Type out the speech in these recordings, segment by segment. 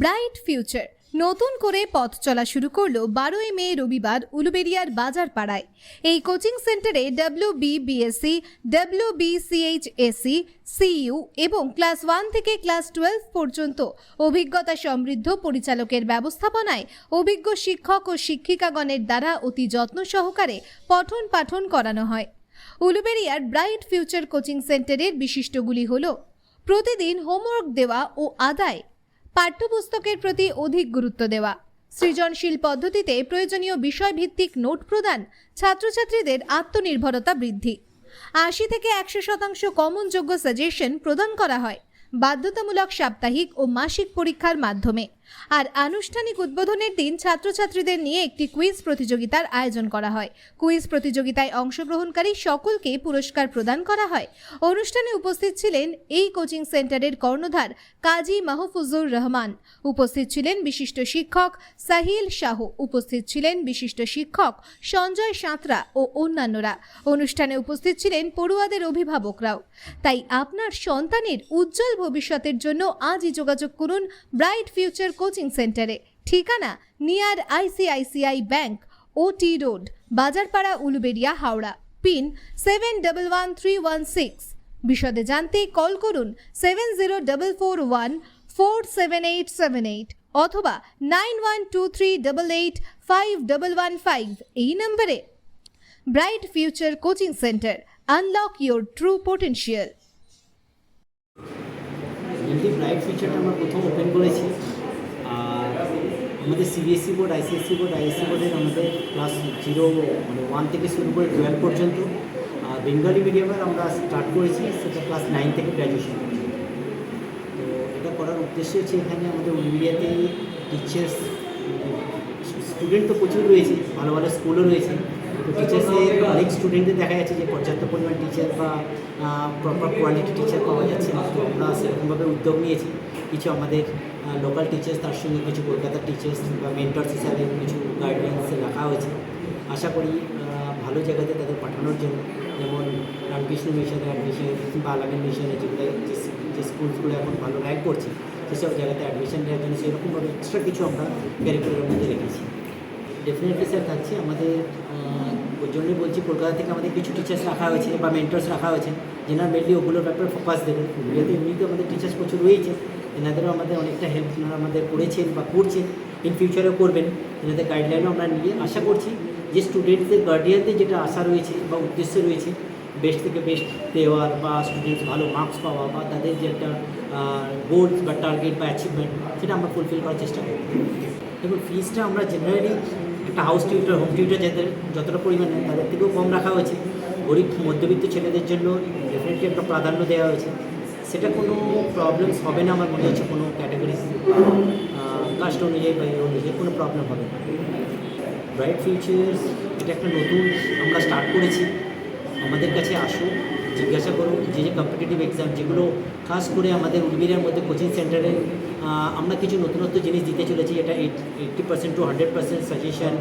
Bright future. নতুন করে পথ চলা শুরু করল বারোই মে রবিবার উলুবেরিয়ার বাজার পাড়ায় এই কোচিং সেন্টারে W BSC W B CHSC CU এবং ক্লাস ওয়ান থেকে ক্লাস টুয়েলভ পর্যন্ত অভিজ্ঞতা সমৃদ্ধ পরিচালকের ব্যবস্থাপনায় অভিজ্ঞ শিক্ষক ও শিক্ষিকাগণের দ্বারা অতি যত্ন সহকারে পঠন পাঠন করানো হয়। উলুবেরিয়ার ব্রাইট ফিউচার কোচিং সেন্টারের বিশিষ্টগুলি হল প্রতিদিন হোমওয়ার্ক দেওয়া ও আদায় পাঠ্যপুস্তকের প্রতি অধিক গুরুত্ব দেওয়া। সৃজনশীল পদ্ধতিতে প্রয়োজনীয় বিষয়ভিত্তিক নোট প্রদান ছাত্রছাত্রীদের আত্মনির্ভরতা বৃদ্ধি। আশি থেকে একশো শতাংশ কমন যোগ্য সাজেশন প্রদান করা হয় বাধ্যতামূলক সাপ্তাহিক ও মাসিক পরীক্ষার মাধ্যমে। আর আনুষ্ঠানিক উদ্বোধনের দিন ছাত্রছাত্রীদের নিয়ে একটি কুইজ প্রতিযোগিতার আয়োজন করা হয়। কুইজ প্রতিযোগিতায় অংশগ্রহণকারী সকলকে পুরস্কার প্রদান করা হয়। অনুষ্ঠানে উপস্থিত ছিলেন এই কোচিং সেন্টারের কর্ণধার কাজী মাহফুজুর রহমান। উপস্থিত ছিলেন বিশিষ্ট শিক্ষক সাহিল শাহ। উপস্থিত ছিলেন বিশিষ্ট শিক্ষক সঞ্জয় সাঁতরা ও অন্যান্যরা। অনুষ্ঠানে উপস্থিত ছিলেন পড়ুয়াদের অভিভাবকরাও। তাই আপনার সন্তানের উজ্জ্বল ভবিষ্যতের জন্য আজই যোগাযোগ করুন ব্রাইট ফিউচার কোচিং সেন্টারে। ঠিকানা near ICICI bank, OT road, Bazarpara, Uluberia, Howrah. Pin seven double one three one six. বিশদে জানতে কল করুন seven zero double four one four seven eight seven eight অথবা nine one two three double eight five double one five এই নম্বরে। Bright future coaching centre, unlock your true potential bright ফিচারটা আমরা প্রথম open করেছি। আমাদের CBSC board ICSC board ISC বোর্ডের আমাদের class zero মানে ওয়ান থেকে শুরু করে টুয়েলভ পর্যন্ত বেঙ্গলি মিডিয়ামের আমরা স্টার্ট করেছি, সেটা ক্লাস নাইন থেকে গ্র্যাজুয়েশন পর্যন্ত। তো এটা করার উদ্দেশ্য হচ্ছে এখানে আমাদের উলবিয়াতে টিচার্স স্টুডেন্ট তো প্রচুর রয়েছে, ভালো ভালো স্কুলও রয়েছে। তো টিচার্সের অনেক স্টুডেন্টদের দেখা যাচ্ছে যে পর্যাপ্ত পরিমাণ টিচার বা প্রপার কোয়ালিটি টিচার পাওয়া যাচ্ছে না। তো আমরা সেরকমভাবে উদ্যোগ নিয়েছি। কিছু আমাদের লোকাল টিচার্স তার সঙ্গে কিছু কলকাতার টিচার্স বা মেন্টর্স হিসাবে কিছু গাইডলাইন্স রাখা হয়েছে। আশা করি ভালো জায়গাতে তাদের পাঠানোর জন্য, যেমন রামকৃষ্ণ মিশনে অ্যাডমিশন বা আলামিন মিশনে যেগুলো, যে- স্কুলসগুলো এখন ভালো র্যাঙ্ক করছে, সেসব জায়গাতে অ্যাডমিশন নেওয়ার জন্য সেরকমভাবে এক্সট্রা কিছু আমরা ক্যারিকুলারের মধ্যে রেখেছি। ডেফিনেটলি স্যার থাকছে আমাদের ওই জন্যই বলছি কলকাতা থেকে আমাদের কিছু টিচার্স রাখা হয়েছে, বা মেন্টার্স রাখা হয়েছে, যেনারা মেনলি ওগুলোর ব্যাপারে ফোকাস দেবেন যেহেতু এমনিতে আমাদের টিচার্স প্রচুর রয়েছে এনাদেরও আমাদের অনেকটা হেল্প ওনারা আমাদের করেছেন বা করছেন ইন ফিউচারেও করবেন। এনাদের গাইডলাইনও আমরা নিয়ে আশা করছি যে স্টুডেন্টদের গার্ডিয়ানদের যেটা আশা রয়েছে বা উদ্দেশ্য রয়েছে বেস্ট থেকে বেস্ট দেওয়ার বা স্টুডেন্টস ভালো মার্কস পাওয়া বা তাদের যে একটা গোলস বা টার্গেট বা অ্যাচিভমেন্ট সেটা আমরা ফুলফিল করার চেষ্টা করি দেখুন ফিজটা আমরা জেনারেলি একটা হাউস টিউটার হোম টিউটার যাদের যতটা পরিমাণে তাদের থেকেও কম রাখা হয়েছে। গরিব, মধ্যবিত্ত ছেলেদের জন্য ডেফিনেটলি একটা প্রাধান্য দেওয়া হয়েছে। সেটা কোনো প্রবলেমস হবে না আমার মনে হচ্ছে, কোনো ক্যাটাগরি কাস্ট অনুযায়ী বা অনুযায়ী কোনো প্রবলেম হবে না। ব্রাইট ফিউচার্স এটা একটা নতুন আমরা স্টার্ট করেছি। আমাদের কাছে আসো, জিজ্ঞাসা করো, যে যে কম্পিটিটিভ এক্সাম যেগুলো খাস করে আমাদের উলবিরের মধ্যে কোচিং সেন্টারে আমরা কিছু নতুনত্ব জিনিস দিতে চলেছি, এটা eighty percent to hundred percent suggestion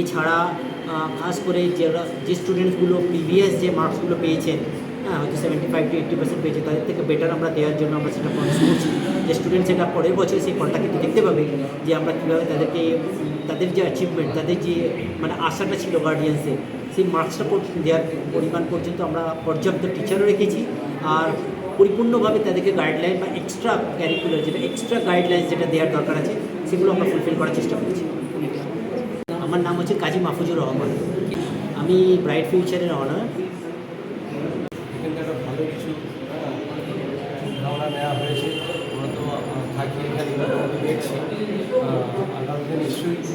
এছাড়া খাস করে যারা, যে স্টুডেন্টসগুলো প্রিভিয়াস যে মার্কসগুলো পেয়েছেন হ্যাঁ হয়তো seventy five to eighty percent পেয়েছে। তাদের থেকে বেটার আমরা দেওয়ার জন্য আমরা সেটা প্রমিস করছি যে স্টুডেন্ট সেটা পরের বছর সেই ফলটা কিন্তু দেখতে পাবে যে আমরা কীভাবে তাদেরকে, তাদের যে অ্যাচিভমেন্ট তাদের যে মানে আশাটা ছিল গার্ডিয়ান্সের সেই মার্কসটা দেওয়ার পরিমাণ পর্যন্ত আমরা পর্যাপ্ত টিচারও রেখেছি। আর পরিপূর্ণভাবে তাদেরকে গাইডলাইন বা এক্সট্রা ক্যারিকুলার যেটা এক্সট্রা গাইডলাইন যেটা দেওয়ার দরকার আছে, সেগুলো আমরা ফুলফিল করার চেষ্টা করছি। আমার নাম হচ্ছে কাজী মাহফুজুর রহমান। আমি ব্রাইট ফিউচারের অনার এখান থেকে ভালো কিছু আহ, ধারণা নেওয়া হয়েছে আমরা তো আহ, থাকি এখানে মোটামুটি দেখছি আহ, আগামীতে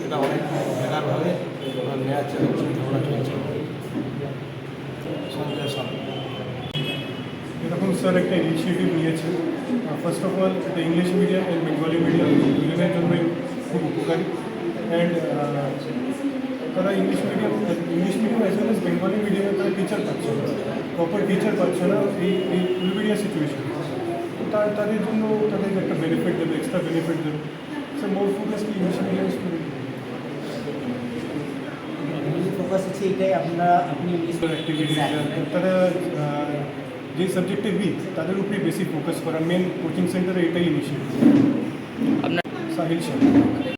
এটা অনেক বেকারভাবে নেওয়ার জন্য চিন্তা ভাবনা চলছে। সঞ্জয় এরকম স্যার একটা ইনিশিয়েটিভ নিয়েছে। ফার্স্ট অফ অল এটা English medium and Bengali medium দুজনের জন্যই খুব উপকারী। অ্যান্ড তারা English medium English medium as well as Bengali মিডিয়ামে তারা টিচার পাচ্ছে না। প্রপার টিচার পাচ্ছে না এই এই উলবেরিয়া সিচুয়েশন তার, তাদের জন্য তাদেরকে একটা বেনিফিট দেবে এক্সট্রা বেনিফিট দেবে। স্যার মোর ফোকাস কি ইংলিশ মিডিয়াম স্টুডেন্ট ফোকাস হচ্ছে এটাই আপনারা আপনি তারা যে সাবজেক্টে উইক তাদের উপরে বেশি ফোকাস করা। মেন কোচিং সেন্টারে এটাই ইনিশিয়েটিভ সাহিল শাহ